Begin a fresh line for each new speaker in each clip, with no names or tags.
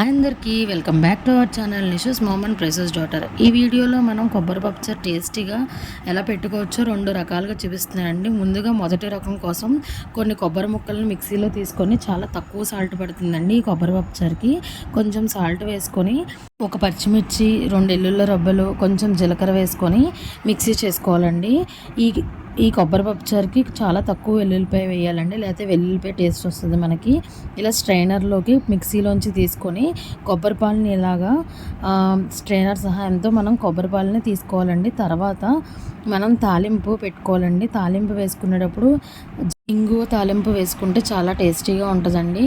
అందరికీ welcome back to our channel నిషస్ మోమన్ ప్రెసెస్ డాటర్. ఈ వీడియోలో మనం కొబ్బరి పప్పు టేస్టీగా ఎలా పెట్టుకోవచ్చో రెండు రకాలుగా చూపిస్తున్నానండి. ముందుగా మొదటి రకం కోసం కొన్ని కొబ్బరి ముక్కలను మిక్సీలో తీసుకొని చాలా తక్కువ సాల్ట్ పడుతుందండి ఈ కొబ్బరి పచ్చడికి కొంచెం సాల్ట్ వేసుకొని ఒక పచ్చిమిర్చి రెండు ఎల్లుళ్ళ రబ్బలు కొంచెం జీలకర్ర వేసుకొని మిక్సీ చేసుకోవాలండి. ఈ ఈ కొబ్బరి పప్పుచారుకి చాలా తక్కువ వెల్లుల్లిపాయ వేయాలండి లేకపోతే వెల్లుల్లిపాయ టేస్ట్ వస్తుంది మనకి. ఇలా స్ట్రైనర్లోకి మిక్సీలోంచి తీసుకొని కొబ్బరి పాలని ఇలాగా స్ట్రైనర్ సహాయంతో మనం కొబ్బరి పాలని తీసుకోవాలండి. తర్వాత మనం తాలింపు పెట్టుకోవాలండి. తాలింపు వేసుకునేటప్పుడు ఇంగువ తాలింపు వేసుకుంటే చాలా టేస్టీగా ఉంటుందండి.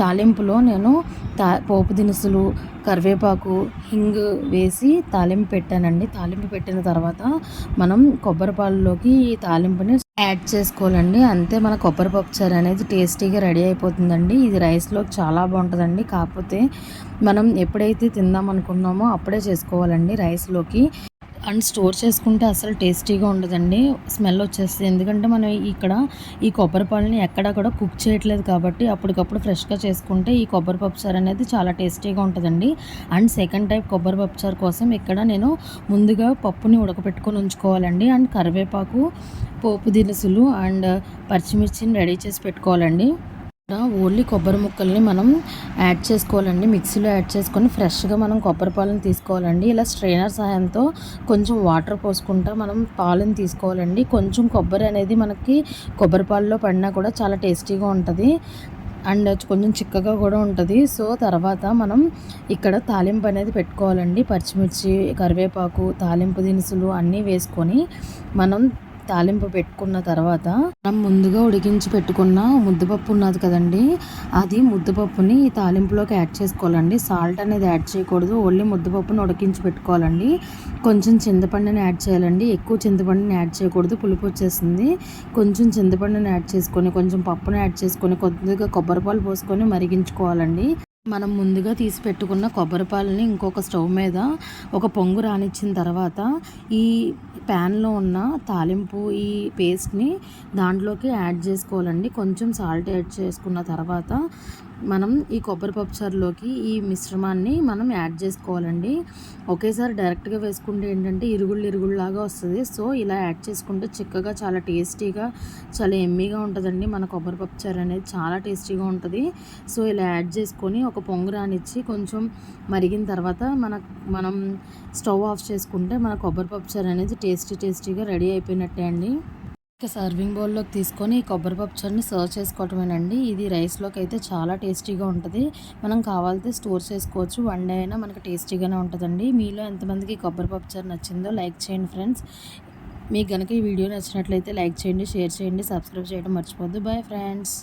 తాలింపులో నేను తా పోపు దినుసులు కరివేపాకు హింగ్ వేసి తాలింపు పెట్టానండి. తాలింపు పెట్టిన తర్వాత మనం కొబ్బరి పాలలోకి ఈ తాలింపుని యాడ్ చేసుకోవాలండి. అంతే మన కొబ్బరి పప్పుచారు అనేది టేస్టీగా రెడీ అయిపోతుందండి. ఇది రైస్లో చాలా బాగుంటుందండి. కాకపోతే మనం ఎప్పుడైతే తిందాం అనుకున్నామో అప్పుడే చేసుకోవాలండి రైస్లోకి. అండ్ స్టోర్ చేసుకుంటే అసలు టేస్టీగా ఉండదండి. స్మెల్ వచ్చేస్తుంది. ఎందుకంటే మనం ఇక్కడ ఈ కొబ్బరి పాలని ఎక్కడక్కడ కూడా కుక్ చేయట్లేదు కాబట్టి అప్పటికప్పుడు ఫ్రెష్గా చేసుకుంటే ఈ కొబ్బరి పప్పుచారు అనేది చాలా టేస్టీగా ఉంటుందండి. అండ్ సెకండ్ టైప్ కొబ్బరి పప్పుచారు కోసం ఇక్కడ నేను ముందుగా పప్పుని ఉడకపెట్టుకొని ఉంచుకోవాలండి. అండ్ కరివేపాకు పోపు దినుసులు అండ్ పచ్చిమిర్చిని రెడీ చేసి పెట్టుకోవాలండి. ఓన్లీ కొబ్బరి ముక్కల్ని మనం యాడ్ చేసుకోవాలండి. మిక్సీలో యాడ్ చేసుకొని ఫ్రెష్గా మనం కొబ్బరి పాలను తీసుకోవాలండి. ఇలా స్ట్రైనర్ సహాయంతో కొంచెం వాటర్ పోసుకుంటా మనం పాలను తీసుకోవాలండి. కొంచెం కొబ్బరి అనేది మనకి కొబ్బరి పాలలో పడినా కూడా చాలా టేస్టీగా ఉంటుంది. అండ్ కొంచెం చిక్కగా కూడా ఉంటుంది. సో తర్వాత మనం ఇక్కడ తాలింపు అనేది పెట్టుకోవాలండి. పచ్చిమిర్చి కరివేపాకు తాలింపు దినుసులు అన్నీ వేసుకొని మనం తాలింపు పెట్టుకున్న తర్వాత మనం ముందుగా ఉడికించి పెట్టుకున్న ముద్దపప్పు ఉన్నది కదండి అది ముద్దపప్పుని ఈ తాలింపులోకి యాడ్ చేసుకోవాలండి. సాల్ట్ అనేది యాడ్ చేయకూడదు ఓన్లీ ముద్దపప్పుని ఉడికించి పెట్టుకోవాలండి. కొంచెం చింతపండుని యాడ్ చేయాలండి. ఎక్కువ చింతపండుని యాడ్ చేయకూడదు పులుపు వచ్చేస్తుంది కొంచెం చింతపండుని యాడ్ చేసుకొని కొంచెం పప్పుని యాడ్ చేసుకొని కొద్దిగా కొబ్బరి పాలు పోసుకొని మరిగించుకోవాలండి. మనం ముందుగా తీసి పెట్టుకున్న కొబ్బరిపాలని ఇంకొక స్టవ్ మీద ఒక పొంగు రానిచ్చిన తర్వాత ఈ ప్యాన్లో ఉన్న తాలింపు ఈ పేస్ట్ని దాంట్లోకి యాడ్ చేసుకోవాలండి. కొంచెం సాల్ట్ యాడ్ చేసుకున్న తర్వాత మనం ఈ కొబ్బరి పప్పుచారులోకి ఈ మిశ్రమాన్ని మనం యాడ్ చేసుకోవాలండి. ఒకేసారి డైరెక్ట్గా వేసుకుంటే ఏంటంటే ఇరుగుళ్ళు ఇరుగుళ్ళలాగా వస్తుంది. సో ఇలా యాడ్ చేసుకుంటే చిక్కగా చాలా టేస్టీగా చాలా ఎమ్మీగా ఉంటుందండి. మన కొబ్బరి పప్పుచారు అనేది చాలా టేస్టీగా ఉంటుంది. సో ఇలా యాడ్ చేసుకొని ఒక పొంగు రానిచ్చి కొంచెం మరిగిన తర్వాత మన మనం స్టవ్ ఆఫ్ చేసుకుంటే మన కొబ్బరి పప్పుచారు అనేది టేస్టీ టేస్టీగా రెడీ అయిపోయినట్టే అండి. ఇక సర్వింగ్ బౌల్లోకి తీసుకొని కొబ్బరి పప్పుచారుని సర్వ్ చేసుకోవటమేనండి. ఇది రైస్లోకి అయితే చాలా టేస్టీగా ఉంటుంది. మనం కావాలితే స్టోర్ చేసుకోవచ్చు. వన్ డే అయినా మనకు టేస్టీగానే ఉంటుందండి. మీలో ఎంతమందికి కొబ్బరి పప్పుచారు నచ్చిందో లైక్ చేయండి ఫ్రెండ్స్. మీకు కనుక ఈ వీడియో నచ్చినట్లయితే లైక్ చేయండి షేర్ చేయండి సబ్స్క్రైబ్ చేయడం మర్చిపోద్దు బాయ్ ఫ్రెండ్స్.